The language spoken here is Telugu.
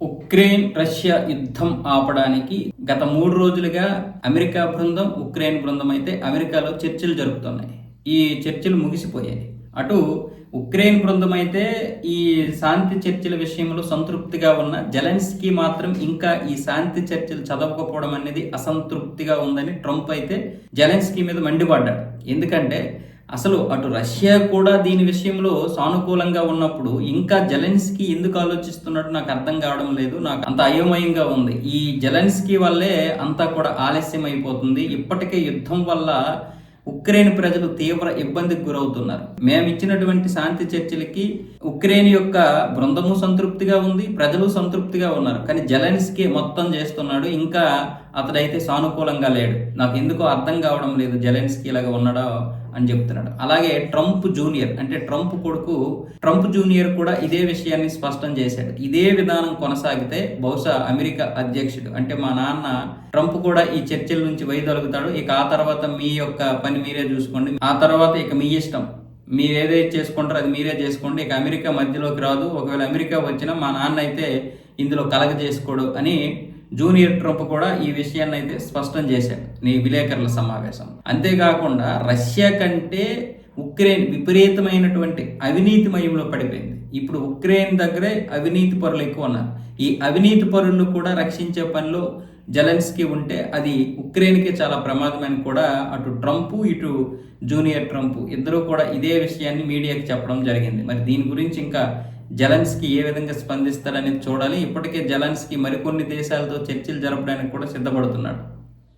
ఉక్రెయిన్ రష్యా యుద్ధం ఆపడానికి గత మూడు రోజులుగా అమెరికా బృందం ఉక్రెయిన్ బృందం అయితే అమెరికాలో చర్చలు జరుపుతున్నాయి. ఈ చర్చలు ముగిసిపోయాయి. అటు ఉక్రెయిన్ బృందం అయితే ఈ శాంతి చర్చల విషయంలో సంతృప్తిగా ఉన్న జలెన్స్కి మాత్రం ఇంకా ఈ శాంతి చర్చలు చదవకపోవడం అనేది అసంతృప్తిగా ఉందని ట్రంప్ అయితే జెలెన్స్కీ మీద మండిపడ్డాడు. ఎందుకంటే అసలు అటు రష్యా కూడా దీని విషయంలో సానుకూలంగా ఉన్నప్పుడు ఇంకా జెలెన్స్కీ ఎందుకు ఆలోచిస్తున్నట్టు నాకు అర్థం కావడం లేదు నాకు అంత అయోమయంగా ఉంది. ఈ జెలెన్స్కీ వల్లే అంతా కూడా ఆలస్యం అయిపోతుంది ఇప్పటికే యుద్ధం వల్ల ఉక్రెయిన్ ప్రజలు తీవ్ర ఇబ్బందికి గురవుతున్నారు. మేము ఇచ్చినటువంటి శాంతి చర్చలకి ఉక్రెయిన్ యొక్క బృందము సంతృప్తిగా ఉంది ప్రజలు సంతృప్తిగా ఉన్నారు. కానీ జెలెన్స్కీ మొత్తం చేస్తున్నాడు ఇంకా అతడైతే సానుకూలంగా లేడు. నాకు ఎందుకో అర్థం కావడం లేదు జెలెన్స్కీ ఇలాగ ఉన్నాడో అని చెప్తున్నాడు. అలాగే ట్రంప్ జూనియర్ అంటే ట్రంప్ కొడుకు ట్రంప్ జూనియర్ కూడా ఇదే విషయాన్ని స్పష్టం చేశాడు. ఇదే విధానం కొనసాగితే బహుశా అమెరికా అధ్యక్షుడు అంటే మా నాన్న ట్రంప్ కూడా ఈ చర్చల నుంచి వైదొలుగుతాడు. ఇక ఆ తర్వాత మీ యొక్క పని మీరే చూసుకోండి. ఆ తర్వాత ఇక మీ ఇష్టం. మీరు ఏదైతే చేసుకుంటారో అది మీరే చేసుకోండి. ఇక అమెరికా మధ్యలోకి రాదు. ఒకవేళ అమెరికా వచ్చినా మా నాన్న అయితే ఇందులో కలగ చేసుకోడు అని జూనియర్ ట్రంప్ కూడా ఈ విషయాన్ని అయితే స్పష్టం చేశాడు నీ విలేకరుల సమావేశం. అంతేకాకుండా రష్యా కంటే ఉక్రెయిన్ విపరీతమైనటువంటి అవినీతి మయంలో పడిపోయింది. ఇప్పుడు ఉక్రెయిన్ దగ్గరే అవినీతి పరులు ఎక్కువ ఉన్నారు ఈ అవినీతి పరులను కూడా రక్షించే పనిలో జలెన్స్కీ ఉంటే అది ఉక్రెయిన్కి చాలా ప్రమాదమని కూడా అటు ట్రంప్ ఇటు జూనియర్ ట్రంప్ ఇద్దరూ కూడా ఇదే విషయాన్ని మీడియాకి చెప్పడం జరిగింది. మరి దీని గురించి ఇంకా జలన్స్కి ఏ విధంగా స్పందిస్తాడనేది చూడాలి. ఇప్పటికే జలన్స్కి మరికొన్ని దేశాలతో చర్చలు జరపడానికి కూడా సిద్ధపడుతున్నాడు.